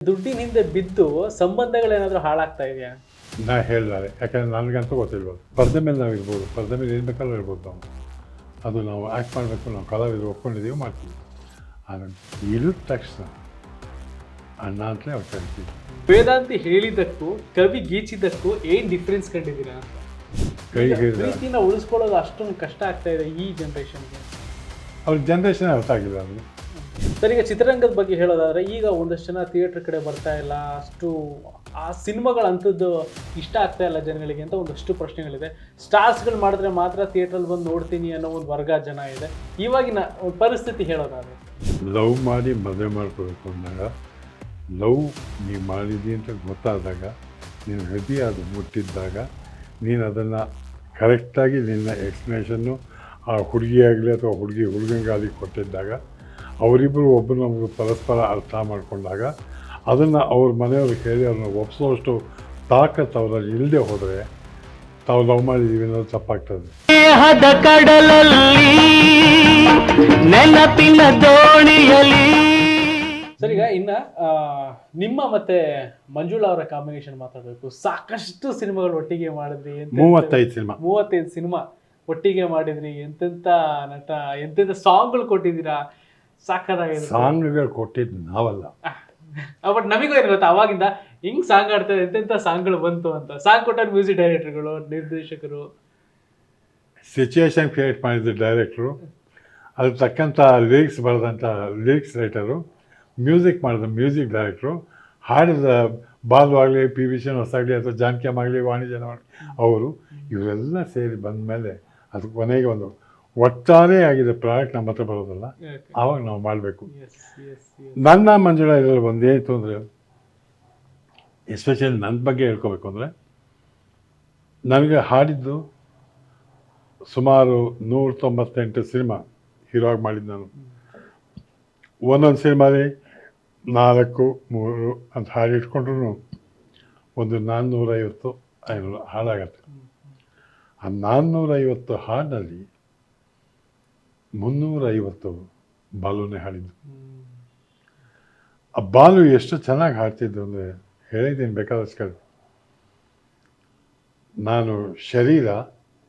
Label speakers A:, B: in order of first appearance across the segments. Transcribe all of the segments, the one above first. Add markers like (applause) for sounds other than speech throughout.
A: ದುಡ್ಡಿನ ಹಿಂದೆ ಬಿದ್ದು ಸಂಬಂಧಗಳೇನಾದ್ರೂ ಹಾಳಾಗ್ತಾ ಇದೆಯಾ?
B: ನಾ ಹೇಳಿದ್ದಾರೆ ಯಾಕಂದ್ರೆ ನನಗಂತೂ ಗೊತ್ತಿರ್ಬೋದು ಪರ್ದೆ ಮೇಲೆ ನಾವು ಇರ್ಬೋದು ಪರ್ದೆ ಮೇಲೆ ಏನು ಬೇಕಾದ್ರೂ ಇರ್ಬೋದು ನಾವು. ಅದು ನಾವು ಆ್ಯಕ್ಟ್ ಮಾಡಬೇಕು ನಾವು ಕಲಾವಿದರು ಒಪ್ಕೊಂಡಿದ್ದೀವಿ ಮಾಡ್ತೀವಿ. ಆದರೆ ಇಳಿದ ತಕ್ಷಣ ಅಣ್ಣ ಅಂತಲೇ ಅವ್ರು ಕರಿತೀವಿ.
A: ವೇದಾಂತಿ ಹೇಳಿದ್ದಕ್ಕೂ ಕವಿ ಗೀಚಿದ್ದಕ್ಕೂ ಏನ್ ಡಿಫ್ರೆನ್ಸ್ ಕಂಡಿದ್ದೀರಾ? ಅಂತ
B: ಕೈ ಹಿಡಿದ
A: ಪ್ರೀತಿನ ಉಳಿಸ್ಕೊಳ್ಳೋದು ಅಷ್ಟೊಂದು ಕಷ್ಟ ಆಗ್ತಾ ಇದೆ ಈ ಜನ್ರೇಷನ್ಗೆ
B: ಅವ್ರ ಜನ್ರೇಷನ್ ಅರ್ಥ ಆಗಿಲ್ಲ ಅವ್ರಿಗೆ
A: ಸರ್, ಈಗ ಚಿತ್ರರಂಗದ ಬಗ್ಗೆ ಹೇಳೋದಾದ್ರೆ, ಈಗ ಒಂದಷ್ಟು ಜನ ಥಿಯೇಟರ್ ಕಡೆ ಬರ್ತಾ ಇಲ್ಲ, ಅಷ್ಟು ಆ ಸಿನಿಮಾಗಳ ಅಂಥದ್ದು ಇಷ್ಟ ಆಗ್ತಾ ಇಲ್ಲ ಜನಗಳಿಗೆ ಅಂತ ಒಂದಷ್ಟು ಪ್ರಶ್ನೆಗಳಿದೆ. ಸ್ಟಾರ್ಸ್ಗಳು ಮಾಡಿದ್ರೆ ಮಾತ್ರ ಥಿಯೇಟ್ರಲ್ಲಿ ಬಂದು ನೋಡ್ತೀನಿ ಅನ್ನೋ ಒಂದು ವರ್ಗ ಜನ ಇದೆ. ಇವಾಗಿನ ಪರಿಸ್ಥಿತಿ ಹೇಳೋದಾದ್ರೆ?
B: ಲವ್ ಮಾಡಿ ಮದುವೆ ಮಾಡ್ಕೋಬೇಕು ಅಂದಾಗ ಲವ್ ನೀವು ಮಾಡಿದಿ ಅಂತ ಗೊತ್ತಾದಾಗ, ನೀನು ಹೃದಯ ಅದು ಮುಟ್ಟಿದ್ದಾಗ ನೀನು ಅದನ್ನು ಕರೆಕ್ಟಾಗಿ ನಿನ್ನ ಎಕ್ಸ್ಪ್ಲನೇಷನ್ನು ಆ ಹುಡುಗಿಯಾಗಲಿ ಅಥವಾ ಹುಡುಗಿ ಹುಡುಗಂಗಾಗಲಿ ಕೊಟ್ಟಿದ್ದಾಗ ಅವರಿಬ್ಬರು ಒಬ್ಬರನ್ನೊಬ್ಬರು ಪರಸ್ಪರ ಅರ್ಥ ಮಾಡಿಕೊಂಡಾಗ ಅದನ್ನು ಅವ್ರ ಮನೆಯವ್ರು ಕೇಳಿ ಅವ್ರನ್ನ ಒಪ್ಪಿಸೋಷ್ಟು ತಾಕತ್ತು ಅವರಲ್ಲಿ ಇಲ್ಲದೆ ಹೋದರೆ ತಾವು ಲವ್ ಮಾಡಿದ್ದೀವಿ ಅನ್ನೋದು ತಪ್ಪಾಗ್ತದೆ.
C: ದೇಹದ ಕಡಲಲ್ಲಿ ನೆನಪಿನ ದೋಣಿಯಲ್ಲಿ.
A: ಸರ್ ಈಗ ಇನ್ನ ಆ, ನಿಮ್ಮ ಮತ್ತೆ ಮಂಜುಳಾ ಅವರ ಕಾಂಬಿನೇಷನ್ ಮಾತಾಡಬೇಕು. ಸಾಕಷ್ಟು ಸಿನಿಮಾಗಳು ಒಟ್ಟಿಗೆ ಮಾಡಿದ್ರಿ ಎಂತೆಂತ-
B: ಮೂವತ್ತೈದು ಸಿನಿಮಾ.
A: ಮೂವತ್ತೈದು ಸಿನಿಮಾ ಒಟ್ಟಿಗೆ ಮಾಡಿದ್ರಿ ಎಂತೆಂತ ನಟ ಎಂತೆಂತ ಸಾಂಗ್ಗಳು ಕೊಟ್ಟಿದ್ದೀರಾ? ಸಾಕಾಗಿದೆ
B: ಸಾಂಗ್ಗಳು ಕೊಟ್ಟಿದ್ದು ನಾವಲ್ಲ.
A: ಬಟ್ ನಮಗೂ ಏನು ಗೊತ್ತಾ ಅವಾಗಿಂದ ಹಿಂಗ್ ಸಾಂಗ್ ಆಡ್ತಾರೆ ಎಂತೆಂತ ಸಾಂಗ್ಗಳು ಬಂತು ಅಂತ. ಸಾಂಗ್ ಕೊಟ್ಟ ಮ್ಯೂಸಿಕ್ ಡೈರೆಕ್ಟರ್ಗಳು ನಿರ್ದೇಶಕರು.
B: ಸಿಚುಯೇಷನ್ ಕ್ರಿಯೇಟ್ ಮಾಡಿದ ಡೈರೆಕ್ಟ್ರು ಅದ್ರ ತಕ್ಕಂಥ ಲಿರಿಕ್ಸ್ ಬರೆದಂಥ ಲಿರಿಕ್ಸ್ ರೈಟರು ಮ್ಯೂಸಿಕ್ ಮಾಡಿದ ಮ್ಯೂಸಿಕ್ ಡೈರೆಕ್ಟ್ರು ಹಾಡಿದ ಬಾಲು ಆಗಲಿ ಪಿ ವಿ ಶ್ರೀನಿವಾಸ್ ಆಗಲಿ ಅಥವಾ ಜಾನಕಿಯಮ್ ಆಗಲಿ ವಾಣಿಜ್ಯನ ಅವರು. ಇವರೆಲ್ಲ ಸೇರಿ ಬಂದ ಮೇಲೆ ಅದು ಕೊನೆಗೆ ಒಂದು ಒಟ್ಟಾರೆ ಆಗಿದೆ ಪ್ರಾಡಕ್ಟ್ ನಮ್ಮ ಹತ್ರ ಬರೋದಲ್ಲ ಆವಾಗ ನಾವು ಮಾಡಬೇಕು. ನನ್ನ ಮಂಜುಳ ಇದರಲ್ಲಿ ಇತ್ತು ಅಂದರೆ ಎಸ್ಪೆಷಲಿ ನನ್ನ ಬಗ್ಗೆ ಹೇಳ್ಕೋಬೇಕು ಅಂದರೆ ನನಗೆ ಹಾಡಿದ್ದು ಸುಮಾರು ನೂರ ತೊಂಬತ್ತೆಂಟು ಸಿನಿಮಾ ಹೀರೋ ಆಗಿ ಮಾಡಿದ್ದು ನಾನು. ಒಂದೊಂದು ಸಿನಿಮಾಲಿ ನಾಲ್ಕು ಮೂರು ಅಂತ ಹಾಡು ಇಟ್ಕೊಂಡ್ರು ಒಂದು ನಾನ್ನೂರೈವತ್ತು ಐನೂರು ಹಾಡಾಗತ್ತೆ. ಆ ನಾನ್ನೂರೈವತ್ತು ಹಾಡಿನಲ್ಲಿ ಮುನ್ನೂರೈವತ್ತು ಬಾಲುನೇ ಹಾಡಿದ್ದು. ಆ ಬಾಲು ಎಷ್ಟು ಚೆನ್ನಾಗಿ ಹಾಡ್ತಿದ್ದು ಅಂದರೆ ಹೇಳಿದ್ದೀನಿ, ಬೇಕಾದಷ್ಟು ಕೇಳಿ. ನಾನು ಶರೀರ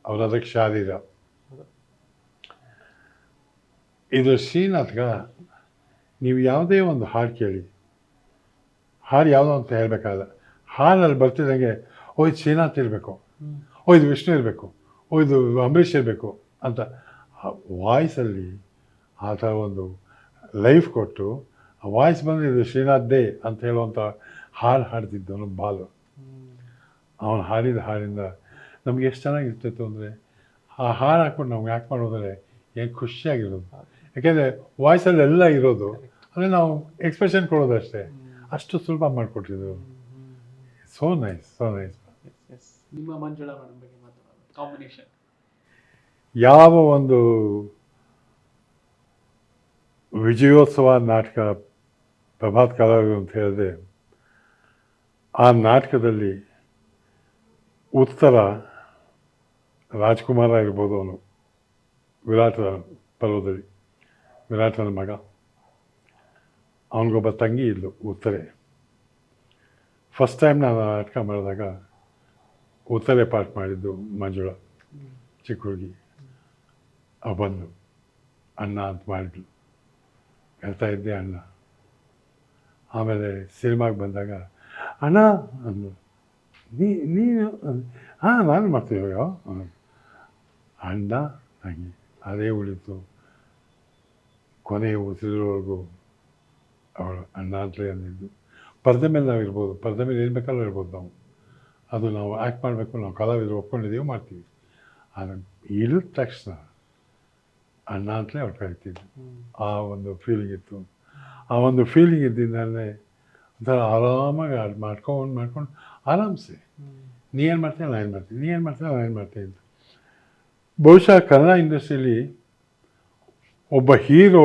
B: ಅವ್ರ ಅದಕ್ಕೆ ಶಾರೀರ. ಇದು ಶ್ರೀನಾಥ್ಗ ನೀವು ಯಾವುದೇ ಒಂದು ಹಾಡು ಕೇಳಿ. ಹಾಡು ಯಾವುದೋ ಅಂತ ಹೇಳಬೇಕಾದ ಹಾಡಲ್ಲಿ ಬರ್ತಿದ್ದಂಗೆ, ಓ, ಇದು ಶ್ರೀನಾಥ್ ಇರಬೇಕು. ಓ, ಇದು ವಿಷ್ಣು ಇರಬೇಕು. ಓ, ಇದು ಅಂಬರೀಷ್ ಇರಬೇಕು ಅಂತ. ವಾಯ್ಸಲ್ಲಿ ಆ ಥರ ಒಂದು ಲೈಫ್ ಕೊಟ್ಟು ಆ ವಾಯ್ಸ್ ಬಂದರೆ ಇದು ಶ್ರೀನಾಥ್ ದೇ ಅಂತ ಹೇಳುವಂಥ ಹಾಡು ಹಾಡ್ತಿದ್ದವನು ಬಾಲು. ಅವನು ಹಾಡಿದ ಹಾಡಿಂದ ನಮ್ಗೆ ಎಷ್ಟು ಚೆನ್ನಾಗಿರ್ತಿತ್ತು ಅಂದರೆ ಆ ಹಾಡು ಹಾಕ್ಕೊಂಡು ನಮ್ಗೆ ಯಾಕೆ ಮಾಡೋದ್ರೆ ಏನು ಖುಷಿಯಾಗಿರೋದು. ಯಾಕೆಂದರೆ ವಾಯ್ಸಲ್ಲಿ ಎಲ್ಲ ಇರೋದು ಅಂದರೆ ನಾವು ಎಕ್ಸ್ಪ್ರೆಷನ್ ಕೊಡೋದಷ್ಟೇ ಅಷ್ಟು. ಸುಲಭ ಮಾಡಿಕೊಟ್ಟಿದ್ರು. ಸೋ ನೈಸ್ ಸೋ ನೈಸ್
A: ನಿಮ್ಮ ಮಂಜುಳಾ ಮೇಡಮ್ ಬಗ್ಗೆ ಕಾಂಬಿನೇಷನ್
B: ಯಾವ ಒಂದು ವಿಜಯೋತ್ಸವ ನಾಟಕ ಪ್ರಭಾತ್ ಕಲಾವಿದರು ಅಂತ ಹೇಳಿದೆ ಆ ನಾಟಕದಲ್ಲಿ ಉತ್ತರ ರಾಜ್ಕುಮಾರ ಇರ್ಬೋದು ಅವನು ವಿರಾಟ ಪರ್ವದಲ್ಲಿ, ವಿರಾಟನ ಮಗ. ಅವನಿಗೊಬ್ಬ ತಂಗಿ ಇದ್ಲು ಉತ್ತರೆ. ಫಸ್ಟ್ ಟೈಮ್ ನಾನು ನಾಟಕ ಮಾಡಿದಾಗ ಉತ್ತರೆ ಪಾಠ ಮಾಡಿದ್ದು ಮಂಜುಳ ಚಿಕ್ಕ ಹುಡುಗಿ ಅವ ಬಂದು ಅಣ್ಣ ಅಂತ ಮಾಡಿದ್ಲು. ಹೇಳ್ತಾ ಇದ್ದೆ ಅಣ್ಣ ಆಮೇಲೆ ಸಿನಿಮಾಗೆ ಬಂದಾಗ, ಅಣ್ಣ ಅಂದು ನೀ, ನೀನು ಹಾಂ, ನಾನು ಮಾಡ್ತೀವಿ ಅಣ್ಣ ತಂಗಿ ಅದೇ ಉಳಿತು. ಕೊನೆಯ ಉಸಿರೋವರೆಗೂ ಅವಳು ಅಣ್ಣ ಅಂತಲೇ ಅಂದಿದ್ದು. ಪರ್ದೆ ಮೇಲೆ ನಾವು ಇರ್ಬೋದು. ಪರ್ದೆ ಮೇಲೆ ಏನು ಬೇಕಾದ್ರೂ ಇರ್ಬೋದು ನಾವು. ಅದು ನಾವು ಆ್ಯಕ್ಟ್ ಮಾಡಬೇಕು, ನಾವು ಕಲಾವಿದರು ಒಪ್ಕೊಂಡಿದ್ದೀವಿ, ಮಾಡ್ತೀವಿ. ಆದರೆ ಇಳಿದ ತಕ್ಷಣ ಅಣ್ಣ ಅಂತಲೇ ಅವ್ರು ಕರಿತಿದ್ರು. ಆ ಒಂದು ಫೀಲಿಂಗ್ ಇತ್ತು. ಆ ಒಂದು ಫೀಲಿಂಗ್ ಇದ್ದಿಂದಲೇ ಒಂಥರ ಆರಾಮಾಗಿ ಅದು ಮಾಡ್ಕೊಂಡು ಮಾಡ್ಕೊಂಡು ಆರಾಮ್ಸೆ. ನೀ ಏನು ಮಾಡ್ತೀಯ ನಾನು ಏನು ಮಾಡ್ತೀನಿ ನೀ ಏನು ಮಾಡ್ತೀಯ ನಾನು ಏನು ಮಾಡ್ತೀನಿ ಅಂತ. ಬಹುಶಃ ಕನ್ನಡ ಇಂಡಸ್ಟ್ರಿಯಲ್ಲಿ ಒಬ್ಬ ಹೀರೋ,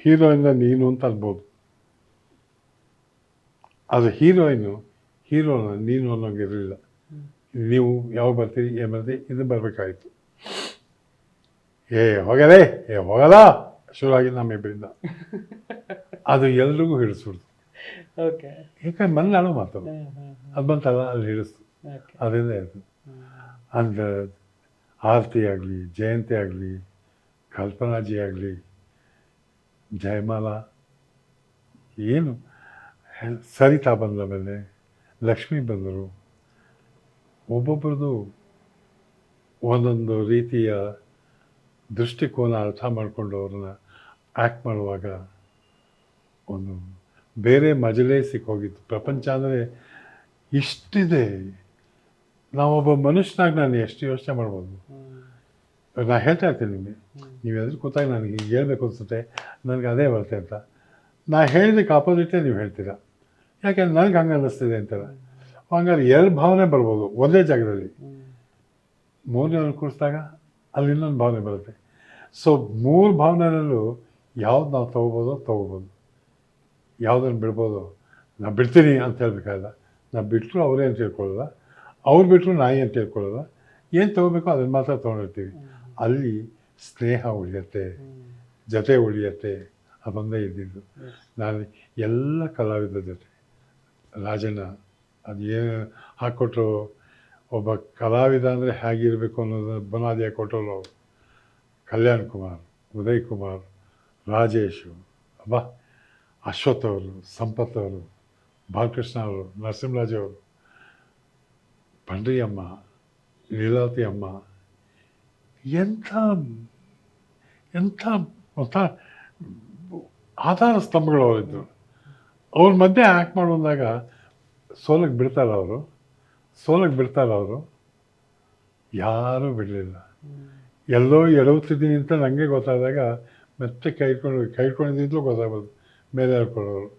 B: ಹೀರೋಯಿಂದ ನೀನು ಅಂತ ಅನ್ಬೋದು. ಅದು ಹೀರೋಯಿನು, ಹೀರೋನ ನೀನು ಅನ್ನೋಂಗಿರಲಿಲ್ಲ ನೀವು ಯಾವಾಗ ಬರ್ತೀರಿ, ಏನು ಬರ್ತೀರಿ, ಇದು ಬರಬೇಕಾಯ್ತು ಏ ಹೋಗದೆ? ಏ ಹೋಗಲ್ಲ? ಶುರುವಾಗಿ ನಮ್ಮಿಬ್ಬರಿಂದ (laughs) ಅದು ಎಲ್ರಿಗೂ ಹಿಡಿಸ್ಬಿಡ್ತು.
A: ಓಕೆ
B: ಯಾಕಂದ್ರೆ ಮಲೆನಾಡು ಮಾತು ಅದು ಬಂತಲ್ಲ ಅಲ್ಲಿ ಹಿಡಿಸ್ತು. ಅದರಿಂದ ಆಯಿತು. ಅಂದರೆ ಆರತಿ ಆಗಲಿ ಜಯಂತಿ ಆಗಲಿ ಕಲ್ಪನಾಜಿ ಆಗಲಿ ಜಯಮಾಲ ಏನು? ಸರಿತಾ ಬಂದ ಮೇಲೆ ಲಕ್ಷ್ಮಿ ಬಂದರು. ಒಬ್ಬೊಬ್ಬರದು ಒಂದೊಂದು ರೀತಿಯ ದೃಷ್ಟಿಕೋನ ಅರ್ಥ ಮಾಡಿಕೊಂಡು ಅವ್ರನ್ನ ಆ್ಯಕ್ಟ್ ಮಾಡುವಾಗ ಒಂದು ಬೇರೆ ಮಜಲೇ ಸಿಕ್ಕೋಗಿತ್ತು. ಪ್ರಪಂಚ ಅಂದರೆ ಇಷ್ಟಿದೆ. ನಾವೊಬ್ಬ ಮನುಷ್ಯನಾಗ ನಾನು ಎಷ್ಟು ಯೋಚನೆ ಮಾಡ್ಬೋದು? ನಾನು ಹೇಳ್ತಾ ಇರ್ತೀನಿ ನಿಮಗೆ. ನೀವು ಎದುರು ಕೂತಾಗ ನನಗೆ ಹೀಗೆ ಹೇಳ್ಬೇಕು ಅನಿಸುತ್ತೆ. ನನಗೆ ಅದೇ ಬರುತ್ತೆ ಅಂತ ನಾ ಹೇಳಿದಕ್ಕೆ ಆಪೋಸಿಟೇ ನೀವು ಹೇಳ್ತೀರಾ? ಯಾಕೆಂದ್ರೆ ನನಗೆ ಹಂಗೆ ಅನ್ನಿಸ್ತಿದೆ ಅಂತಾರೆ. ಹಂಗಾರೆ ಎರಡು ಭಾವನೆ ಬರ್ಬೋದು ಒಂದೇ ಜಾಗದಲ್ಲಿ. ಮೂರನೇ ಕೂರಿಸಿದಾಗ ಅಲ್ಲಿ ಇನ್ನೊಂದು ಭಾವನೆ ಬರುತ್ತೆ. ಸೊ ಮೂರು ಭಾವನೆಗಳಲ್ಲೂ ಯಾವ್ದು ನಾವು ತೊಗೋಬೋದೋ ತೊಗೋಬೋದು. ಯಾವುದನ್ನು ಬಿಡ್ಬೋದು. ನಾ ಬಿಡ್ತೀನಿ ಅಂತ ಹೇಳಬೇಕಾಗಿಲ್ಲ ನಾ ಬಿಟ್ಟರು ಅವರೇ ಅಂತ ಹೇಳ್ಕೊಳ್ಳಲ್ಲ ಅವ್ರು ಬಿಟ್ಟರು ನಾಯಿ ಅಂತ ಹೇಳ್ಕೊಳ್ಳೋಲ್ಲ ಏನು ತೊಗೋಬೇಕೋ ಅದನ್ನು ಮಾತ್ರ ತೊಗೊಂಡಿರ್ತೀವಿ. ಅಲ್ಲಿ ಸ್ನೇಹ ಉಳಿಯತ್ತೆ ಜೊತೆ ಉಳಿಯತ್ತೆ ಅದೊಂದೇ ಇದ್ದಿದ್ದು. ನಾನು ಎಲ್ಲ ಕಲಾವಿದರ ಜೊತೆ ರಾಜಣ್ಣ ಅದು ಏನು ಹಾಕ್ಕೊಟ್ರು ಒಬ್ಬ ಕಲಾವಿದ ಅಂದರೆ ಹೇಗಿರಬೇಕು ಅನ್ನೋದು ಬುನಾದಿಯ ಕೊಟ್ಟಲು ಕಲ್ಯಾಣ್ ಕುಮಾರ್, ಉದಯ್ ಕುಮಾರ್, ರಾಜೇಶು, ಅಬ್ಬಾ, ಅಶ್ವಥ್ ಅವರು, ಸಂಪತ್ ಅವರು, ಬಾಲಕೃಷ್ಣ ಅವರು, ನರಸಿಂಹರಾಜ್ ಅವರು, ಪಂಡ್ರಿಯಮ್ಮ, ಲೀಲಾವತಿ ಅಮ್ಮ, ಎಂಥ ಎಂಥ ಒಂಥ ಆಧಾರ ಸ್ತಂಭಗಳು ಅವರಿದ್ದರು ಅವ್ರ ಮಧ್ಯೆ ಆ್ಯಕ್ಟ್ ಬಂದಾಗ ಸೋಲಕ್ಕೆ ಬಿಡ್ತಾರೆ ಅವರು. ಸೋಲಕ್ಕೆ ಬಿಡ್ತಾರೆ ಅವರು? ಯಾರೂ ಬಿಡಲಿಲ್ಲ. ಎಲ್ಲೋ ಎಡವುತ್ತಿದ್ದೀನಿ ಅಂತ ನನಗೆ ಗೊತ್ತಾದಾಗ ಮತ್ತೆ ಕೈಕೊಂಡು ಇಟ್ಕೊಂಡು ಕೈ ಇಟ್ಕೊಂಡಿದ್ದು ಗೊತ್ತಾಗ್ಬೋದು. ಮೇಲೆ ಹೇಳ್ಕೊಳ್ಳೋರು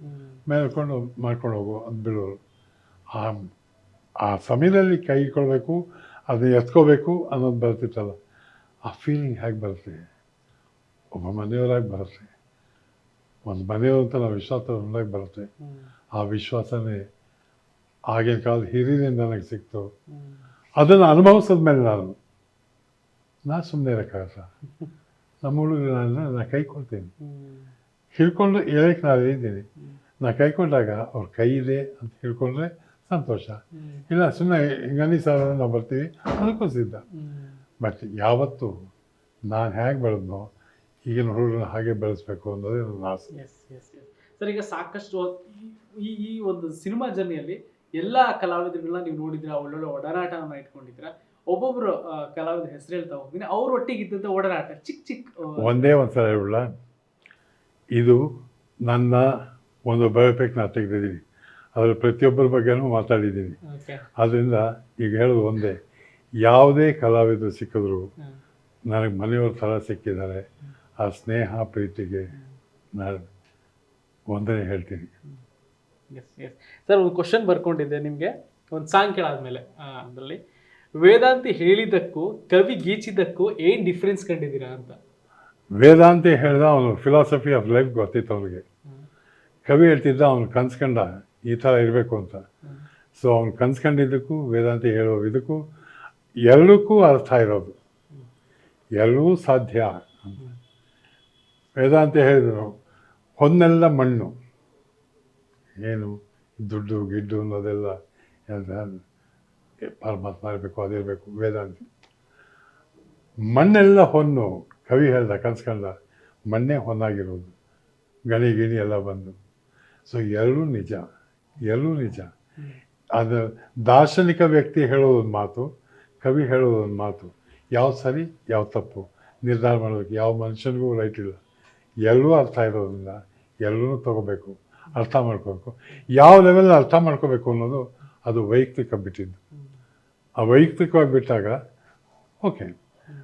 B: ಮೇಲೆ ಹೇಳ್ಕೊಂಡು ಮಾಡ್ಕೊಂಡು ಹೋಗು ಅಂತ ಬಿಡೋರು. ಆ ಆ ಸಮಯದಲ್ಲಿ ಕೈ ಅದನ್ನ ಎತ್ಕೋಬೇಕು ಅನ್ನೋದು ಬರ್ತಿತ್ತಲ್ಲ. ಆ ಫೀಲಿಂಗ್ ಹೇಗೆ ಬರುತ್ತೆ? ಒಬ್ಬ ಮನೆಯವರಾಗಿ ಬರುತ್ತೆ. ಒಂದು ಮನೆಯವರು ಅಂತ ನಾವು ವಿಶ್ವಾಸ ಒಂದಾಗಿ ಬರುತ್ತೆ. ಆ ವಿಶ್ವಾಸನೇ ಆಗಿನ ಕಾಲದ ಹಿರಿಯರಿಂದ ನನಗೆ ಸಿಕ್ತು. ಅದನ್ನು ಅನುಭವಿಸಿದ ಮೇಲೆ ನಾನು ನಾ ಸುಮ್ಮನೆ ಇರೋಕ್ಕಾಗಲ್ಲ ನಮ್ಮ ಹುಡುಗರು ನಾನು ನಾನು ಕೈ ಕೊಡ್ತೀನಿ. ಹಿಡ್ಕೊಂಡು ಹೇಳಕ್ಕೆ ನಾನು ಇದ್ದೀನಿ. ನಾ ಕೈ ಕೊಟ್ಟಾಗ ಅವ್ರ ಕೈ ಇದೆ ಅಂತ ಹಿಡ್ಕೊಂಡ್ರೆ ಸಂತೋಷ. ಇಲ್ಲ ಸುಮ್ಮನೆ ಹಿಂಗನಿ ಸಾರ ನಾವು ಬರ್ತೀವಿ ಅದಕ್ಕೂ ಸಿದ್ಧ. ಬಟ್ ಯಾವತ್ತು ನಾನು ಹೇಗೆ ಬೆಳೆದ್ನೋ ಈಗಿನ ಹುಡುಗರನ್ನ ಹಾಗೆ ಬೆಳೆಸ್ಬೇಕು ಅನ್ನೋದೇ ನನ್ನ ಆಸೆ.
A: ಸರ್ ಈಗ ಸಾಕಷ್ಟು ಈ ಈ ಒಂದು ಸಿನಿಮಾ ಜರ್ನಿಯಲ್ಲಿ ಎಲ್ಲ ಕಲಾವಿದರುಗಳನ್ನ ನೀವು ನೋಡಿದ್ರ ಒಳ್ಳೊಳ್ಳೆ ಒಡನಾಟನ ಇಟ್ಕೊಂಡಿದ್ರ ಒಬ್ಬೊಬ್ರು ಕಲಾವಿದ ಹೆಸರು ಹೇಳ್ತಾ ಹೋಗ್ತೀನಿ. ಅವ್ರ ಒಟ್ಟಿಗೆ ಇದ್ದಂಥ ಒಡನಾಟ ಚಿಕ್ಕ ಚಿಕ್ಕ
B: ಒಂದೇ ಒಂದ್ಸಲ ಹೇಳ ಇದು ನನ್ನ ಒಂದು ಬಯೋಪಿಕ್ ನಾನು ತೆಗೆದಿದ್ದೀನಿ. ಅದರ ಪ್ರತಿಯೊಬ್ಬರ ಬಗ್ಗೆನೂ ಮಾತಾಡಿದ್ದೀನಿ.
A: ಅದರಿಂದ
B: ಆದ್ದರಿಂದ ಈಗ ಹೇಳೋದು ಒಂದೇ. ಯಾವುದೇ ಕಲಾವಿದರು ಸಿಕ್ಕಿದ್ರು ನನಗೆ ಮನೆಯವ್ರ ಥರ ಸಿಕ್ಕಿದ್ದಾರೆ. ಆ ಸ್ನೇಹ ಪ್ರೀತಿಗೆ ನಾನು ಒಂದನೇ ಹೇಳ್ತೀನಿ.
A: ಎಸ್ ಎಸ್ ಸರ್ ಒಂದು ಕ್ವಶನ್ ಬರ್ಕೊಂಡಿದ್ದೆ ನಿಮಗೆ. ಒಂದು ಸಾಂಗ್ ಕೇಳಾದ್ಮೇಲೆ ಅದರಲ್ಲಿ. ವೇದಾಂತಿ ಹೇಳಿದ್ದಕ್ಕೂ ಕವಿ ಗೀಚಿದ್ದಕ್ಕೂ ಏನು ಡಿಫ್ರೆನ್ಸ್ ಕಂಡಿದ್ದೀರಾ ಅಂತ?
B: ವೇದಾಂತಿ ಹೇಳ್ದ ಅವನು ಫಿಲಾಸಫಿ ಆಫ್ ಲೈಫ್ ಗೊತ್ತಿತ್ತು ಅವನಿಗೆ. ಕವಿ ಹೇಳ್ತಿದ್ದ ಅವನು ಕನ್ಸ್ಕೊಂಡ ಈ ಥರ ಇರಬೇಕು ಅಂತ. ಸೊ ಅವ್ನು ಕನ್ಸ್ಕೊಂಡಿದ್ದಕ್ಕೂ ವೇದಾಂತಿ ಹೇಳೋ ಇದಕ್ಕೂ ಎರಡಕ್ಕೂ ಅರ್ಥ ಇರೋದು. ಎರಡೂ ಸಾಧ್ಯ ವೇದಾಂತಿ ಹೇಳಿದರು ಹೊನ್ನೆಲ್ಲ ಮಣ್ಣು. ಏನು ದುಡ್ಡು, ಗಿಡ್ಡು ಅನ್ನೋದೆಲ್ಲ ಎಲ್ಲ ಪರಮಾತ್ಮ ಇರಬೇಕು, ಅದಿರಬೇಕು, ವೇದಾಂತಿ. ಮಣ್ಣೆಲ್ಲ ಹೊನ್ನು, ಕವಿ ಹೇಳ್ದ ಕನ್ಸ್ಕೊಂಡ, ಮಣ್ಣೇ ಹೊನ್ನಾಗಿರೋದು. ಗಣಿ, ಗಿಣಿ ಎಲ್ಲ ಬಂದು. ಸೊ ಎರಡೂ ನಿಜ ಎರಡೂ ನಿಜ. ಅದು ದಾರ್ಶನಿಕ ವ್ಯಕ್ತಿ ಹೇಳೋದೊಂದು ಮಾತು, ಕವಿ ಹೇಳೋದೊಂದು ಮಾತು. ಯಾವ ಸರಿ, ಯಾವ ತಪ್ಪು? ನಿರ್ಧಾರ ಮಾಡೋದಕ್ಕೆ ಯಾವ ಮನುಷ್ಯನಿಗೂ ರೈಟ್ ಇಲ್ಲ. ಎಲ್ಲರೂ ಅರ್ಥ ಇರೋದ್ರಿಂದ ಎಲ್ಲರೂ ತಗೋಬೇಕು. ಅರ್ಥ ಮಾಡ್ಕೋಬೇಕು. ಯಾವ ಲೆವೆಲ್ ಅರ್ಥ ಮಾಡ್ಕೋಬೇಕು ಅನ್ನೋದು ಅದು ವೈಯಕ್ತಿಕ ಬಿಟ್ಟಿದ್ದು ಆ ವೈಯಕ್ತಿಕವಾಗಿ ಬಿಟ್ಟಾಗ ಓಕೆ.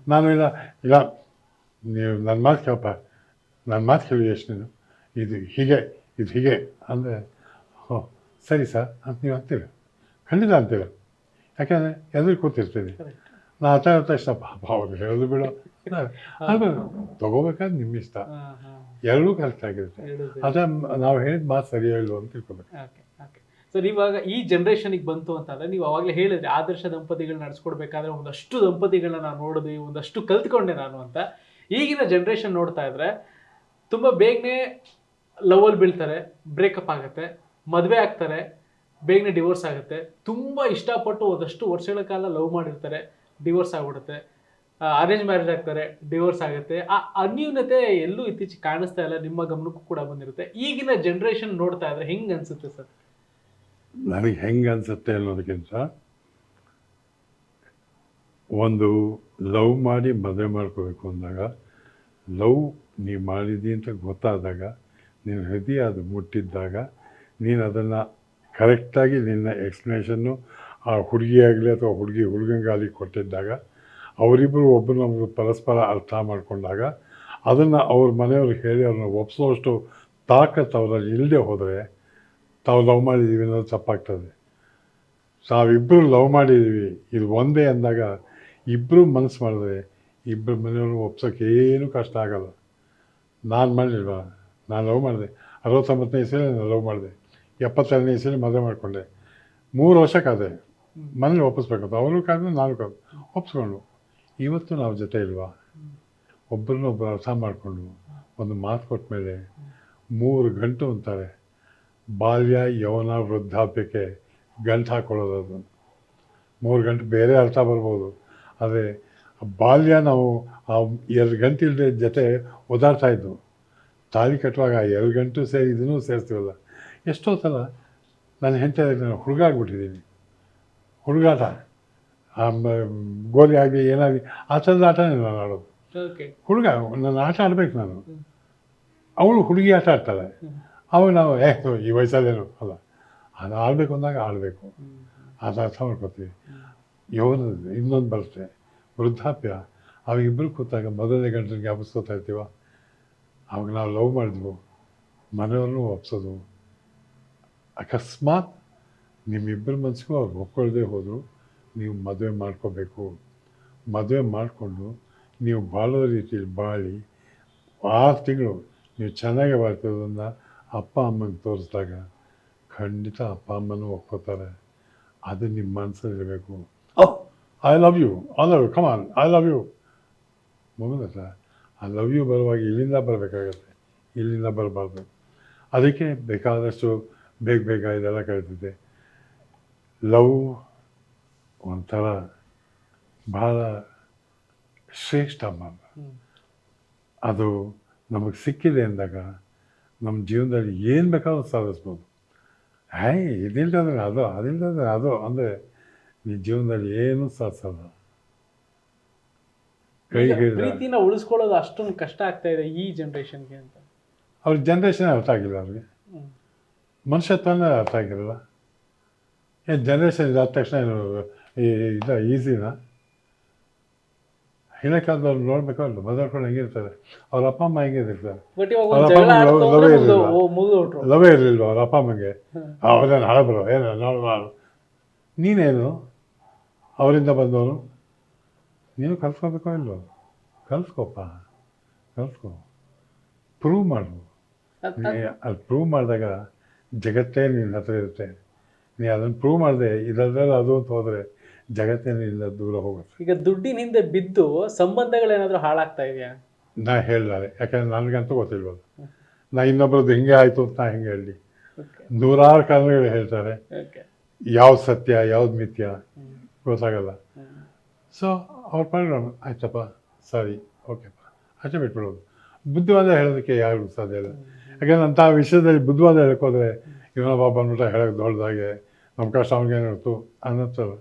B: ನಾನು ಇಲ್ಲ ಇಲ್ಲ ನೀವು ನನ್ನ ಮಾತು ಕೇಳಪ್ಪ. ನನ್ನ ಮಾತು ಕೇಳಿ ಎಷ್ಟು ನೀನು. ಇದು ಹೀಗೆ ಇದು ಹೀಗೆ ಅಂದರೆ ಹೋ ಸರಿ ಸರ್ ಅಂತ ನೀವು ಅಂತೀರ. ಖಂಡಿತ ಅಂತೀರ. ಯಾಕೆಂದರೆ ಎದುರು ಕೂತಿರ್ತೀನಿ ನಾನು ಹತ್ತ ಹತ್ತ ಇಷ್ಟ ಭಾವ ಅವ್ರು ಹೇಳೋದು ಬಿಡೋ. (laughs) ಅದು ತಗೋಬೇಕಾದ್ರೆ ನಿಮ್ಮ ಇಷ್ಟ. ಎರಡೂ ಕರೆಕ್ಟ್ ಆಗಿರುತ್ತೆ. ಅದ ನಾವು ಹೇಳಿದ ಮಾತು ಸರಿ ಅಂತ ತಿಳ್ಕೊಬೇಕು.
A: ಓಕೆ ಓಕೆ ಸರ್ ಇವಾಗ ಈ ಜನ್ರೇಷನಿಗೆ ಬಂತು ಅಂತಂದ್ರೆ ನೀವು ಅವಾಗಲೇ ಹೇಳಿದ್ರೆ ಆದರ್ಶ ದಂಪತಿಗಳು ನಡೆಸ್ಕೊಡ್ಬೇಕಾದ್ರೆ ಒಂದಷ್ಟು ದಂಪತಿಗಳನ್ನ ನಾನು ನೋಡಿದ್ವಿ ಒಂದಷ್ಟು ಕಲ್ತ್ಕೊಂಡೆ ನಾನು ಅಂತ. ಈಗಿನ ಜನ್ರೇಷನ್ ನೋಡ್ತಾ ಇದ್ರೆ ತುಂಬ ಬೇಗನೆ ಲವಲ್ಲಿ ಬೀಳ್ತಾರೆ ಬ್ರೇಕಪ್ ಆಗುತ್ತೆ ಮದುವೆ ಆಗ್ತಾರೆ ಬೇಗನೆ ಡಿವೋರ್ಸ್ ಆಗುತ್ತೆ ತುಂಬ ಇಷ್ಟಪಟ್ಟು ಒಂದಷ್ಟು ವರ್ಷಗಳ ಕಾಲ ಲವ್ ಮಾಡಿರ್ತಾರೆ ಡಿವೋರ್ಸ್ ಆಗ್ಬಿಡುತ್ತೆ. ಅರೇಂಜ್ ಮ್ಯಾರೇಜ್ ಆಗ್ತಾರೆ ಡಿವೋರ್ಸ್ ಆಗುತ್ತೆ. ಆ ಅನ್ಯೂನ್ಯತೆ ಎಲ್ಲೂ ಇತ್ತೀಚೆಗೆ ಕಾಣಿಸ್ತಾ ಇಲ್ಲ, ನಿಮ್ಮ ಗಮನಕ್ಕೂ ಕೂಡ ಬಂದಿರುತ್ತೆ. ಈಗಿನ ಜನ್ರೇಷನ್ ನೋಡ್ತಾ ಇದ್ರೆ ಹೆಂಗ್ ಅನ್ಸುತ್ತೆ ಸರ್?
B: ನನಗೆ ಹೆಂಗೆ ಅನ್ಸುತ್ತೆ ಅನ್ನೋದಕ್ಕಿಂತ ಒಂದು ಲವ್ ಮಾಡಿ ಮದುವೆ ಮಾಡ್ಕೋಬೇಕು ಅಂದಾಗ, ಲವ್ ನೀ ಮಾಡಿದಿ ಅಂತ ಗೊತ್ತಾದಾಗ ನಿನ್ನ ಹೃದಯ ಅದು ಮುಟ್ಟಿದ್ದಾಗ, ನೀನು ಅದನ್ನು ಕರೆಕ್ಟಾಗಿ ನಿನ್ನ ಎಕ್ಸ್ಪ್ಲನೇಷನ್ನು ಆ ಹುಡುಗಿಯಾಗಲಿ ಅಥವಾ ಹುಡುಗಿ ಹುಡುಗಂಗಾಗಲಿ ಕೊಟ್ಟಿದ್ದಾಗ ಅವರಿಬ್ಬರು ಒಬ್ಬರನ್ನೊಬ್ಬರು ಪರಸ್ಪರ ಅರ್ಥ ಮಾಡಿಕೊಂಡಾಗ ಅದನ್ನು ಅವ್ರ ಮನೆಯವ್ರಿಗೆ ಹೇಳಿ ಅವ್ರನ್ನ ಒಪ್ಸೋಷ್ಟು ತಾಕತ್ತು ಅವರಲ್ಲಿ ಇಲ್ಲದೆ ಹೋದರೆ ತಾವು ಲವ್ ಮಾಡಿದ್ದೀವಿ ಅನ್ನೋದು ತಪ್ಪಾಗ್ತದೆ. ತಾವಿಬ್ಬರು ಲವ್ ಮಾಡಿದ್ದೀವಿ ಇದು ಒಂದೇ ಅಂದಾಗ ಇಬ್ಬರು ಮನಸ್ಸು ಮಾಡಿದ್ರೆ ಇಬ್ಬರು ಮನೆಯವ್ರನ್ನ ಒಪ್ಸೋಕೆ ಏನೂ ಕಷ್ಟ ಆಗಲ್ಲ. ನಾನು ಮಾಡಲಿಲ್ವಾ? ನಾನು ಲವ್ ಮಾಡಿದೆ. ಅರವತ್ತೊಂಬತ್ತನೇ ಇಸಲಿ ನಾನು ಲವ್ ಮಾಡಿದೆ. ಎಪ್ಪತ್ತೆರಡನೇ ಇಸಲಿ ಮದುವೆ ಮಾಡಿಕೊಂಡೆ. ಮೂರು ವರ್ಷಕ್ಕಾದೆ. ಮನೇಲಿ ಒಪ್ಪಿಸ್ಬೇಕಂತ. ಅವರು ಕಾದ್ರೆ ನಾನು ಕಾದು ಒಪ್ಸ್ಕೊಂಡು ಇವತ್ತು ನಾವು ಜೊತೆ ಇಲ್ವಾ? ಒಬ್ಬರನ್ನೊಬ್ಬರು ಅರ್ಥ ಮಾಡಿಕೊಂಡು ಒಂದು ಮಾತು ಕೊಟ್ಟ ಮೇಲೆ ಮೂರು ಗಂಟು ಅಂತಾರೆ, ಬಾಲ್ಯ ಯೌವನ ವೃದ್ಧಾಪ್ಯಕ್ಕೆ ಗಂಟು ಹಾಕ್ಕೊಳ್ಳೋದು ಅದು. ಮೂರು ಗಂಟೆ ಬೇರೆ ಅರ್ಥ ಬರ್ಬೋದು. ಆದರೆ ಬಾಲ್ಯ ನಾವು ಆ ಎರಡು ಗಂಟೆ ಇಲ್ಲದೆ ಜೊತೆ ಓದಾಡ್ತಾ ಇದ್ವು ತಾಳಿ ಕಟ್ಟುವಾಗ ಎರಡು ಗಂಟು ಸೇರಿ ಇದನ್ನೂ ಸೇರಿಸ್ತೀವಲ್ಲ, ಎಷ್ಟೋ ಸಲ ನನ್ನ ಹೆಂಡತಿ ನಾನು ಹುಡುಗ ಆಗ್ಬಿಟ್ಟಿದ್ದೀನಿ. ಹುಡುಗಾಟ. ಗೋಲಿ ಆಗಲಿ ಏನಾಗಲಿ ಆ ಥರದ ಆಟನೇ ನಾನು ಆಡೋದು. ಹುಡುಗ ನಾನು ಆಟ ಆಡ್ಬೇಕು ನಾನು. ಅವಳು ಹುಡುಗಿ ಆಟ ಆಡ್ತಾಳೆ. ಅವಾಗ ನಾವು ಏ ಈ ವಯಸ್ಸಲ್ಲೇನು ಅಲ್ಲ. ಅದು ಆಡಬೇಕು ಅಂದಾಗ ಆಡಬೇಕು. ಅದು ಅರ್ಥ ಮಾಡ್ಕೋತೀವಿ. ಯೌವನದ ಇನ್ನೊಂದು ಬರುತ್ತೆ. ವೃದ್ಧಾಪ್ಯ. ಅವಾಗ ಇಬ್ಬರು ಕೂತಾಗ ಮೊದಲನೇ ಗಂಟೆ ಜ್ಞಾಪಿಸ್ಕೋತಾ ಇರ್ತೀವ? ಅವಾಗ ನಾವು ಲವ್ ಮಾಡಿದ್ವು. ಮನೆಯವ್ರನ್ನೂ ಒಪ್ಸೋದು. ಅಕಸ್ಮಾತ್ ನಿಮ್ಮಿಬ್ಬರ ಮನಸ್ಸಿಗೂ ಅವ್ರು ಒಪ್ಕೊಳ್ಳದೆ ಹೋದರು. ನೀವು ಮದುವೆ ಮಾಡ್ಕೋಬೇಕು. ಮದುವೆ ಮಾಡಿಕೊಂಡು ನೀವು ಬಾಳೋ ರೀತಿಯಲ್ಲಿ ಬಾಳಿ ಆರು ತಿಂಗಳು ನೀವು ಚೆನ್ನಾಗಿ ಬಾಳ್ತಿರೋದನ್ನು ಅಪ್ಪ ಅಮ್ಮನಿಗೆ ತೋರಿಸಿದಾಗ ಖಂಡಿತ ಅಪ್ಪ ಅಮ್ಮನೂ ಒಪ್ಕೋತಾರೆ. ಅದು ನಿಮ್ಮ ಮನಸ್ಸಲ್ಲಿರಬೇಕು I love you I love you come on I love you ಮುಗಿದ ಆ ಲವ್ ಯು ಬರುವಾಗ ಇಲ್ಲಿಂದ ಬರಬೇಕಾಗತ್ತೆ. ಇಲ್ಲಿಂದ ಬರಬಾರ್ದು. ಅದಕ್ಕೆ ಬೇಕಾದಷ್ಟು ಬೇಗ ಬೇಗ ಇದೆಲ್ಲ ಕಳಿತಿದೆ ಲವ್ ಒಂಥರ ಭಾಳ ಶ್ರೇಷ್ಠ ಮಾರ್ಗ ಅದು ನಮಗೆ ಸಿಕ್ಕಿದೆ ಅಂದಾಗ ನಮ್ಮ ಜೀವನದಲ್ಲಿ ಏನು ಬೇಕಾದ್ರೂ ಸಾಧಿಸ್ಬೋದು ಹೈ ಇದಿಲ್ದಂದ್ರೆ ಅದು ಅದಿಲ್ದಂದ್ರೆ ಅದು ಅಂದರೆ ನೀ ಜೀವನದಲ್ಲಿ ಏನೂ ಸಾಧಿಸಲ್ಲ
A: ಪ್ರೀತಿನ ಉಳಿಸ್ಕೊಳ್ಳೋದು ಅಷ್ಟೊಂದು ಕಷ್ಟ ಆಗ್ತಾ ಇದೆ ಈ ಜನ್ರೇಷನ್ಗೆ ಅಂತ
B: ಅವ್ರ ಜನ್ರೇಷನ್ ಅರ್ಥ ಆಗಿಲ್ಲ ಅವ್ರಿಗೆ. ಮನುಷ್ಯತ್ವನೇ ಅರ್ಥ ಆಗಿರಲ್ಲ ಏನು ಜನ್ರೇಷನ್ ಇದಾದ ತಕ್ಷಣ ಏನು ಇದು ಈಸಿನಾ ಹಿಳ ಕಾಲದವ್ರು ನೋಡ್ಬೇಕಲ್ಲ ಬದಲ್ಕೊಂಡು ಹೆಂಗಿರ್ತಾರೆ? ಅವ್ರ ಅಪ್ಪ ಅಮ್ಮ ಹೆಂಗಿರ್ತಾರೆ? ಅವ್ರ ಅಪ್ಪ ಅಮ್ಮ ಲವ್- ಇರ್ಲಿಲ್ವಾ? ಅವ್ರ ಅಪ್ಪ ಅಮ್ಮಂಗೆ? ಅವ್ರೇನು ಹಳಬರು ಏನು ನೋಡು ಮಾಡು ನೀನೇನು? ಅವರಿಂದ ಬಂದವರು? ನೀನು ಕಲ್ಸ್ಕೋಬೇಕೋ ಇಲ್ವೋ? ಕಲ್ಸ್ಕೋಪ್ಪ. ಕಲ್ಸ್ಕೋ. ಪ್ರೂವ್ ಮಾಡು.
A: ಅದು
B: ಪ್ರೂವ್ ಮಾಡಿದಾಗ ಜಗತ್ತೇ ನಿನ್ನ ಹತ್ರ ಇರುತ್ತೆ. ನೀ ಅದನ್ನು ಪ್ರೂವ್ ಮಾಡಿದೆ ಇದರಲ್ಲ ಅದು ಅಂತ ಹೋದರೆ ಜಗತ್ತೇ ನಿನ್ನ ದೂರ ಹೋಗುತ್ತೆ
A: ಈಗ ದುಡ್ಡಿನ ಹಿಂದೆ ಬಿದ್ದು ಸಂಬಂಧಗಳೇನಾದರೂ ಹಾಳಾಗ್ತಾ ಇದೆಯಾ?
B: ನಾ ಹೇಳಿದಾರೆ. ಯಾಕಂದ್ರೆ ನನಗಂತೂ ಗೊತ್ತಿಲ್ವಲ್ಲ ನಾ ಇನ್ನೊಬ್ರದ್ದು ಹಿಂಗೆ ಆಯಿತು ಅಂತ ನಾ ಹಿಂಗೆ ಹೇಳಿ. ನೂರಾರು ಕಾರಣಗಳು ಹೇಳ್ತಾರೆ. ಯಾವ್ದು ಸತ್ಯ ಯಾವ್ದು ಮಿಥ್ಯ ಗೊತ್ತಾಗಲ್ಲ. ಸೊ ಅವ್ರ ಪರಿಣಾಮ ಆಯ್ತಪ್ಪ ಸರಿ ಓಕೆಪ್ಪ ಅಷ್ಟೇ ಬಿಟ್ಬಿಡೋದು. ಬುದ್ಧಿವಾದ ಹೇಳೋದಕ್ಕೆ ಯಾರು ಸಾಧ್ಯ ಇಲ್ಲ. ಯಾಕಂದ್ರೆ ಅಂಥ ವಿಷಯದಲ್ಲಿ ಬುದ್ಧಿವಾದ ಹೇಳೋಕ್ಕೋದ್ರೆ ಇವನೊಬ್ಬ ಬಂದ್ಬಿಟ್ಟ ಹೇಳೋಕೆ ದೊಡ್ಡದಾಗೆ ನಮ್ಮ ಕಷ್ಟ ಅವ್ನಿಗೇನಿರ್ತು ಅನ್ನೋತ್ತಲ್ಲ.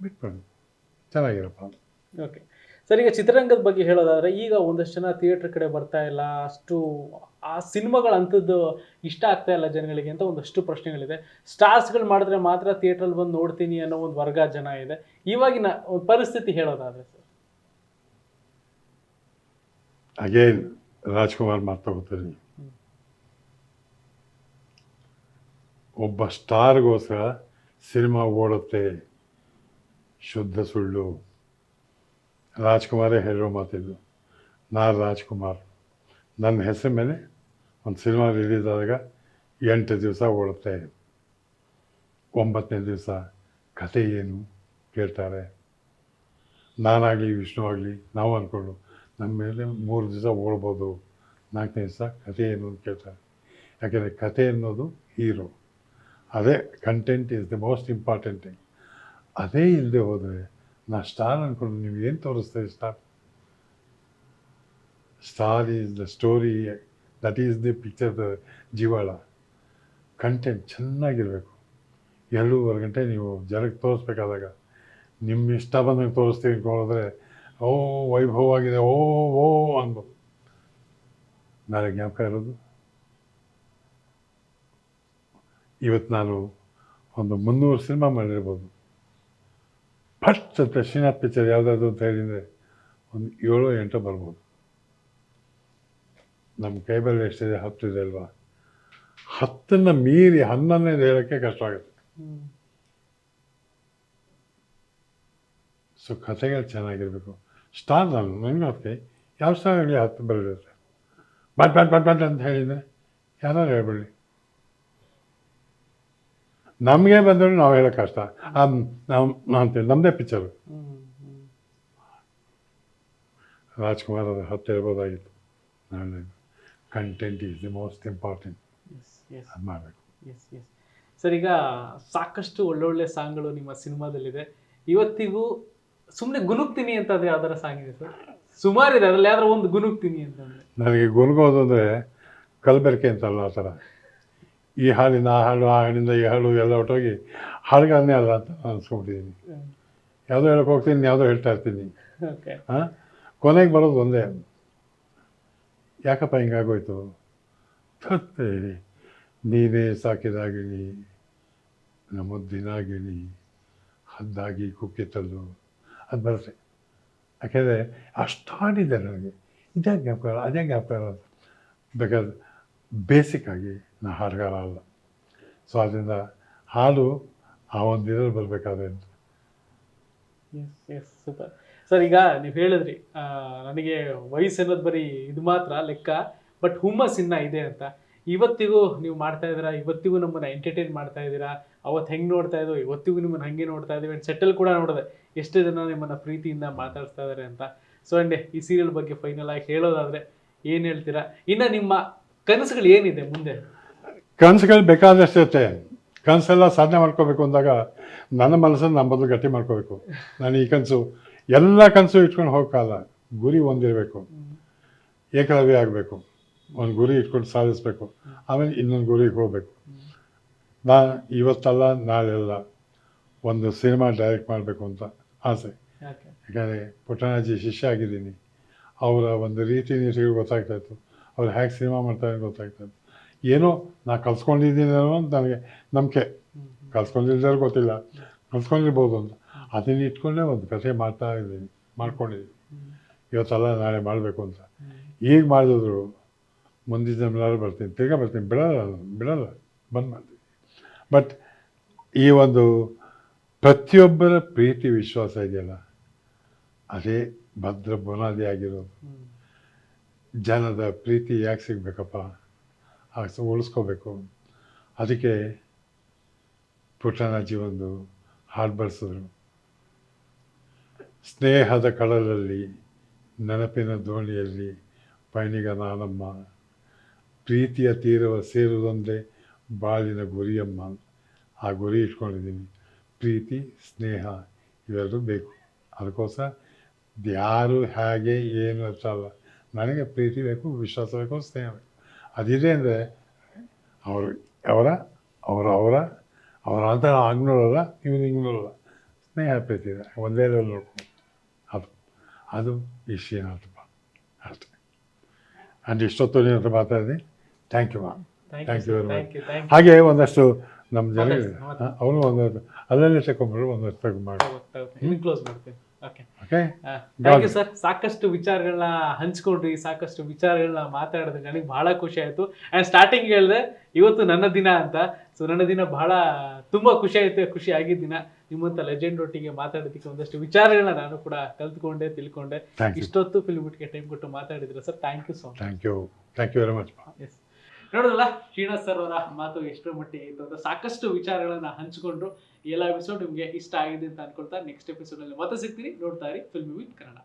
B: ಬಿಟ್ಬಿಡು. ಚೆನ್ನಾಗಿರಪ್ಪ.
A: ಓಕೆ ಸರ್ ಈಗ ಚಿತ್ರರಂಗದ ಬಗ್ಗೆ ಹೇಳೋದಾದ್ರೆ ಈಗ ಒಂದಷ್ಟು ಜನ ಥಿಯೇಟರ್ ಕಡೆ ಬರ್ತಾ ಇಲ್ಲ ಅಷ್ಟು ಆ ಸಿನಿಮಾಗಳ ಅಂಥದ್ದು ಇಷ್ಟ ಆಗ್ತಾ ಇಲ್ಲ ಜನಗಳಿಗೆ ಅಂತ ಒಂದಷ್ಟು ಪ್ರಶ್ನೆಗಳಿದೆ. ಸ್ಟಾರ್ಸ್ಗಳು ಮಾಡಿದ್ರೆ ಮಾತ್ರ ಥಿಯೇಟ್ರಲ್ಲಿ ಬಂದು ನೋಡ್ತೀನಿ ಅನ್ನೋ ಒಂದು ವರ್ಗ ಜನ ಇದೆ. ಇವಾಗಿನ ಪರಿಸ್ಥಿತಿ ಹೇಳೋದಾದ್ರೆ ಸರ್?
B: ಅಗೇನ್ ರಾಜ್ಕುಮಾರ್ ಮಾತಾಡ್ತೀನಿ ಒಬ್ಬ ಸ್ಟಾರ್ಗೋಸ್ಕರ ಸಿನಿಮಾ ಓಡುತ್ತೆ. ಶುದ್ಧ ಸುಳ್ಳು. ರಾಜ್ಕುಮಾರೇ ಹೇಳಿರೋ ಮಾತಿದ್ದು ನಾ ರಾಜ್ಕುಮಾರ್. ನನ್ನ ಹೆಸರು ಮೇಲೆ ಒಂದು ಸಿನಿಮಾ ರಿಲೀಸ್ ಆದಾಗ ಎಂಟು ದಿವಸ ಓಡುತ್ತೆ. ಒಂಬತ್ತನೇ ದಿವಸ ಕತೆ ಏನು ಕೇಳ್ತಾರೆ. ನಾನಾಗಲಿ ವಿಷ್ಣು ಆಗಲಿ ನಾವು ಅಂದ್ಕೊಂಡು ನಮ್ಮ ಮೇಲೆ ಮೂರು ದಿವಸ ಓಡ್ಬೋದು, ನಾಲ್ಕನೇ ದಿವಸ ಕತೆ ಏನು ಅಂತ ಕೇಳ್ತಾರೆ. ಯಾಕೆಂದರೆ ಕತೆ ಅನ್ನೋದು ಹೀರೋ. ಅದೇ content is the most important thing ಅದೇ ಇಲ್ಲದೆ ಹೋದರೆ ನಾ ಸ್ಟಾರ್ ಅಂದ್ಕೊಂಡು ನೀವು ಏನು ತೋರಿಸ್ತೀರಿ star star is the story that is the picture the ಜೀವಾಳ content ಚೆನ್ನಾಗಿರಬೇಕು ಎರಡೂವರೆ ಗಂಟೆ ನೀವು ಜನಕ್ಕೆ ತೋರಿಸ್ಬೇಕಾದಾಗ ನಿಮ್ಮ ಇಷ್ಟ ಬಂದಂಗೆ ತೋರಿಸ್ತೀವಿ ಅಂದ್ಕೊಂಡ್ರೆ ಓ, ವೈಭವವಾಗಿದೆ, ಓ ಓ ಅನ್ಬೋದು ನಾಳೆ ಜ್ಞಾಪಕ ಇರೋದು? ಇವತ್ತು ನಾನು ಒಂದು ಮುನ್ನೂರು ಸಿನಿಮಾ ಮಾಡಿರ್ಬೋದು. ಫಸ್ಟ್ ಶ್ರೀನಾಥ್ ಪಿಕ್ಚರ್ ಯಾವುದಾದ್ರು ಅಂತ ಹೇಳಿದರೆ ಒಂದು ಏಳು ಎಂಟು ಬರ್ಬೋದು. ನಮ್ಮ ಕೈಬಲ್ ಎಷ್ಟಿದೆ? ಹತ್ತು ಇದೆ ಅಲ್ವಾ? ಹತ್ತನ್ನು ಮೀರಿ ಹನ್ನೊಂದನೇದು ಹೇಳೋಕ್ಕೆ ಕಷ್ಟ ಆಗುತ್ತೆ. ಸೊ ಕಥೆಗಳು ಚೆನ್ನಾಗಿರಬೇಕು. ಸ್ಟಾರ್ ನಾನು ನನಗೆ ಅದಕ್ಕೆ ಯಾವ ಸ್ಟಾರ್ ಹೇಳಿ ಹತ್ತು ಬರಲಿರುತ್ತೆ ಬಟ್ ಬಟ್ ಬಟ್ ಬಟ್ ಅಂತ ಹೇಳಿದರೆ ಯಾರು ಹೇಳ್ಬಿಡಿ ನಮಗೆ ಬಂದರೂ ನಾವು ಹೇಳೋ ಕಷ್ಟ. ನಾವು ಅಂತೇಳಿ ನಮ್ಮದೇ ಪಿಕ್ಚರು ರಾಜ್ಕುಮಾರ್ ಅದು ಹತ್ತು ಹೇಳ್ಬೋದಾಗಿತ್ತು. Content is the most important ಅದು ಮಾಡಬೇಕು.
A: ಸರ್ ಈಗ ಸಾಕಷ್ಟು ಒಳ್ಳೊಳ್ಳೆ ಸಾಂಗ್ಗಳು ನಿಮ್ಮ ಸಿನಿಮಾದಲ್ಲಿದೆ. ಇವತ್ತಿಗೂ ಸುಮ್ಮನೆ ಗುನುಗ್ತೀನಿ ಅಂತ ಅದು ಯಾವ್ದಾರ ಸಾಂಗ್ ಇದೆ ಸರ್? ಸುಮಾರಿದೆ ಅದ್ರಲ್ಲಿ ಯಾವ್ದಾರ ಒಂದು ಗುನುಕ್ತೀನಿ ಅಂತಂದ್ರೆ.
B: ನನಗೆ ಗುನುಗೋದು ಅಂದರೆ ಕಲಬೆರಕೆ ಅಂತಲ್ಲ ಆ ಥರ. ಈ ಹಾಡಿನ ಆ ಹಾಡು ಆ ಹಾಡಿಂದ ಈ ಹಾಡು ಎಲ್ಲ ಒಟ್ಟೋಗಿ ಹಾಡುಗಾರನೇ ಅಲ್ಲ ಅಂತ ಅನ್ಸ್ಕೊಂಡಿದ್ದೀನಿ ಯಾವುದೋ ಹೇಳಕ್ಕೆ ಹೋಗ್ತೀನಿ ಯಾವುದೋ ಹೇಳ್ತಾ ಇರ್ತೀನಿ. ಹಾಂ? ಕೊನೆಗೆ ಬರೋದು ಒಂದೇ. ಯಾಕಪ್ಪ ಹಿಂಗಾಗೋಯ್ತು? ಹೇಳಿ ನೀನೇ ಸಾಕಿದಾಗಿಳಿ ನಮ್ಮದ್ದಿನ ಗಿಳಿ ಹದ್ದಾಗಿ ಕುಕ್ಕಿತಲ್ಲು ಅದು ಬರುತ್ತೆ. ಯಾಕೆಂದರೆ ಅಷ್ಟು ಹಾಡಿದ್ದಾರೆ ನನಗೆ. ಇದೇ ಜ್ಞಾಪಕ ಅದೇ ಜ್ಞಾಪಕ ಬೇಕಾದ್ರೆ ಬೇಸಿಕ್ ಆಗಿ ನಾ ಹಾಡುಗಾರ ಅಲ್ಲ ಸೊ ಅದರಿಂದ ಹಾಡು ಆ ಒಂದು ಇದರಲ್ಲಿ ಬರಬೇಕಾದ್ರೆ
A: ಎಸ್ ಎಸ್ ಸೂಪರ್ ಸರ್ ಈಗ ನೀವು ಹೇಳಿದ್ರಿ ನನಗೆ ವಯಸ್ಸು ಅನ್ನೋದು ಬರೀ ಇದು ಮಾತ್ರ ಲೆಕ್ಕ ಬಟ್ ಹುಮ್ಮಸ್ ಇನ್ನ ಇದೆ ಅಂತ. ಇವತ್ತಿಗೂ ನೀವು ಮಾಡ್ತಾ ಇದ್ದೀರಾ? ಇವತ್ತಿಗೂ ನಮ್ಮನ್ನ ಎಂಟರ್ಟೈನ್ ಮಾಡ್ತಾ ಇದ್ದೀರಾ? ಅವತ್ತು ಹೆಂಗೆ ನೋಡ್ತಾ ಇದ್ದೋ ಇವತ್ತಿಗೂ ನಿಮ್ಮನ್ನ ಹಂಗೆ ನೋಡ್ತಾ ಇದ್ದೀವಿ ಆ್ಯಂಡ್ ಸೆಟಲ್ ಕೂಡ ನೋಡಿದೆ. ಎಷ್ಟು ಜನ ನಿಮ್ಮನ್ನ ಪ್ರೀತಿಯಿಂದ ಮಾತಾಡ್ತಾ ಇದ್ದಾರೆ ಅಂತ. ಸೊ ಅಂಡೆ ಈ ಸೀರಿಯಲ್ ಬಗ್ಗೆ ಫೈನಲ್ ಆಗಿ ಹೇಳೋದಾದ್ರೆ ಏನು ಹೇಳ್ತೀರಾ? ಇನ್ನು ನಿಮ್ಮ ಕನಸುಗಳು ಏನಿದೆ ಮುಂದೆ?
B: ಕನಸುಗಳು ಬೇಕಾದಷ್ಟು ಇರುತ್ತೆ. ಕನಸೆಲ್ಲ ಸಾಧನೆ ಮಾಡ್ಕೋಬೇಕು ಅಂದಾಗ ನನ್ನ ಮನಸ್ಸನ್ನು ನಮ್ಮ ಬದಲು ಗಟ್ಟಿ ಮಾಡ್ಕೋಬೇಕು. ನಾನು ಈ ಕನಸು ಎಲ್ಲ ಕನಸು ಇಟ್ಕೊಂಡು ಹೋಗಕ್ಕಾಗಲ್ಲ ಗುರಿ ಒಂದಿರಬೇಕು ಏಕಲವ್ಯ ಆಗಬೇಕು. ಒಂದು ಗುರಿ ಇಟ್ಕೊಂಡು ಸಾಧಿಸಬೇಕು. ಆಮೇಲೆ ಇನ್ನೊಂದು ಗುರಿಗೆ ಹೋಗಬೇಕು. ನಾ ಇವತ್ತಲ್ಲ ನಾಳೆಲ್ಲ ಒಂದು ಸಿನಿಮಾ ಡೈರೆಕ್ಟ್ ಮಾಡಬೇಕು ಅಂತ ಆಸೆ.
A: ಯಾಕೆ?
B: ಯಾಕಂದರೆ ಪುಟ್ಟಣಾಜಿ ಶಿಷ್ಯ ಆಗಿದ್ದೀನಿ. ಅವರ ಒಂದು ರೀತಿ ನೀತಿಗಳು ಗೊತ್ತಾಗ್ತಾಯಿತ್ತು ಅವ್ರು ಹೇಗೆ ಸಿನಿಮಾ ಮಾಡ್ತಾರೆ ಗೊತ್ತಾಗ್ತದೆ ಏನೋ ನಾ ಕಲ್ಸ್ಕೊಂಡಿದ್ದೀನಿ ಅನ್ನೋ ಅಂತ ನನಗೆ ನಂಬಿಕೆ. ಕಲ್ಸ್ಕೊಂಡಿದ್ದಾರೆ ಗೊತ್ತಿಲ್ಲ. ಕಲ್ಸ್ಕೊಂಡಿರ್ಬೋದು ಅಂತ. ಅದನ್ನ ಇಟ್ಕೊಂಡೇ ಒಂದು ಕಥೆ ಮಾಡ್ತಾ ಇದ್ದೀನಿ ಮಾಡ್ಕೊಂಡಿದ್ದೀನಿ. ಇವತ್ತಲ್ಲ ನಾಳೆ ಮಾಡಬೇಕು ಅಂತ. ಈಗ ಮಾಡಿದ್ರು ಮುಂದಿನ ಜನ್ಮಲಾರು ಬರ್ತೀನಿ ತಿರ್ಗಾ ಬರ್ತೀನಿ ಬಿಡಲ್ಲ ಬಿಡಲ್ಲ ಬಂದ್ ಮಾಡ್ತೀನಿ. ಬಟ್ ಈ ಒಂದು ಪ್ರತಿಯೊಬ್ಬರ ಪ್ರೀತಿ ವಿಶ್ವಾಸ ಇದೆಯಲ್ಲ ಅದೇ ಭದ್ರ ಬುನಾದಿ ಆಗಿರೋದು. ಜನದ ಪ್ರೀತಿ ಯಾಕೆ ಸಿಗಬೇಕಪ್ಪ? ಹಾಗೆ ಉಳಿಸ್ಕೋಬೇಕು. ಅದಕ್ಕೆ ಪುಟ್ಟನ ಒಂದು ಹಾಡು ಬಳಸಿದ್ರು. ಸ್ನೇಹದ ಕಡಲಲ್ಲಿ ನೆನಪಿನ ದೋಣಿಯಲ್ಲಿ ಪಯಣಿಗ ನಾನಮ್ಮ, ಪ್ರೀತಿಯ ತೀರವ ಸೇರುವುದೊಂದೇ ಬಾಳಿನ ಗುರಿಯಮ್ಮ. ಆ ಗುರಿ ಇಟ್ಕೊಂಡಿದ್ದೀನಿ ಪ್ರೀತಿ, ಸ್ನೇಹ ಇವೆರಡೂ ಬೇಕು. ಅದಕ್ಕೋಸ್ಕರ ಯಾರು ಹೇಗೆ ಏನು ಅಂತ ಅಲ್ಲ. ನನಗೆ ಪ್ರೀತಿ ಬೇಕು ವಿಶ್ವಾಸ ಬೇಕು ಸ್ನೇಹ ಬೇಕು. ಅದಿದೆ ಅಂದರೆ ಅವರು ಅವರ ಅವರ ಅವರ ಅವರ ಅಂತ ಹಂಗೆ ಇವನು ಹಿಂಗೆ ನೋಡಲ್ಲ ಸ್ನೇಹ ಪ್ರೀತಿ ಇದೆ. ಒಂದೇ ಲೆವೆಲ್ ನೋಡ್ಕೊಂಡು. ಅದು ಅದು ಈ ಶ್ರೀನಾಥಪ್ಪ ಅಷ್ಟೇ. ಆ್ಯಂಡ್ ಇಷ್ಟೊತ್ತು ನೀನು ಹತ್ರ ಮಾತಾಡಿದೆ thank you ma'am
A: thank you
B: very much ಹಾಗೆ ಒಂದಷ್ಟು ನಮ್ಮ
A: ಜನ
B: ಅವನು ಒಂದು ಅಲ್ಲಲ್ಲೇ ತಗೊಂಡ್ಬಿಡು ಒಂದಷ್ಟು ಮಾಡಿ
A: ಕ್ಲೋಸ್ ಮಾಡ್ತೀನಿ. ಓಕೆ ಸರ್ ಸಾಕಷ್ಟು ವಿಚಾರಗಳನ್ನ ಹಂಚ್ಕೊಂಡ್ರಿ ಸಾಕಷ್ಟು ವಿಚಾರಗಳನ್ನ ಮಾತಾಡಿದ್ರೆ ನನಗೆ ಬಹಳ ಖುಷಿ ಆಯ್ತು. ಅಂಡ್ ಸ್ಟಾರ್ಟಿಂಗ್ ಹೇಳಿದೆ ಇವತ್ತು ನನ್ನ ದಿನ ಅಂತ. ಸೊ ನನ್ನ ದಿನ ಬಹಳ ತುಂಬಾ ಖುಷಿ ಆಯ್ತು ಖುಷಿ ಆಗಿದ್ದ ದಿನ. ನಿಮ್ಮಂತ ಲೆಜೆಂಡ್ ಒಟ್ಟಿಗೆ ಮಾತಾಡೋದಕ್ಕೆ ಒಂದಷ್ಟು ವಿಚಾರಗಳನ್ನ ನಾನು ಕೂಡ ಕಲ್ತ್ಕೊಂಡೆ ತಿಳ್ಕೊಂಡೆ. ಇಷ್ಟೊತ್ತು ಫಿಲ್ಮ್ಗೆ ಟೈಮ್ ಕೊಟ್ಟು ಮಾತಾಡಿದ್ರೆ sir thank you so much
B: thank you thank you very much
A: yes ನೋಡೋದಲ್ಲ Srinath sir ಅವರ ಮಾತು ಎಷ್ಟರ ಮಟ್ಟಿಗೆ ಇತ್ತು ಅಂತ ಸಾಕಷ್ಟು ವಿಚಾರಗಳನ್ನ ಹಂಚಿಕೊಂಡ್ರು. ಎಲ್ಲ ಎಪಿಸೋಡ್ ನಿಮಗೆ ಇಷ್ಟ ಆಗಿದೆ ಅಂತ ಅನ್ಕೊಳ್ತಾ ನೆಕ್ಸ್ಟ್ ಎಪಿಸೋಡ್ ಅಲ್ಲಿ ಮತ್ತೆ ಸಿಗ್ತೀನಿ. ನೋಡ್ತಾ ಇರಿ ಫಿಲ್ಮ್ ವಿತ್ ಕನ್ನಡ.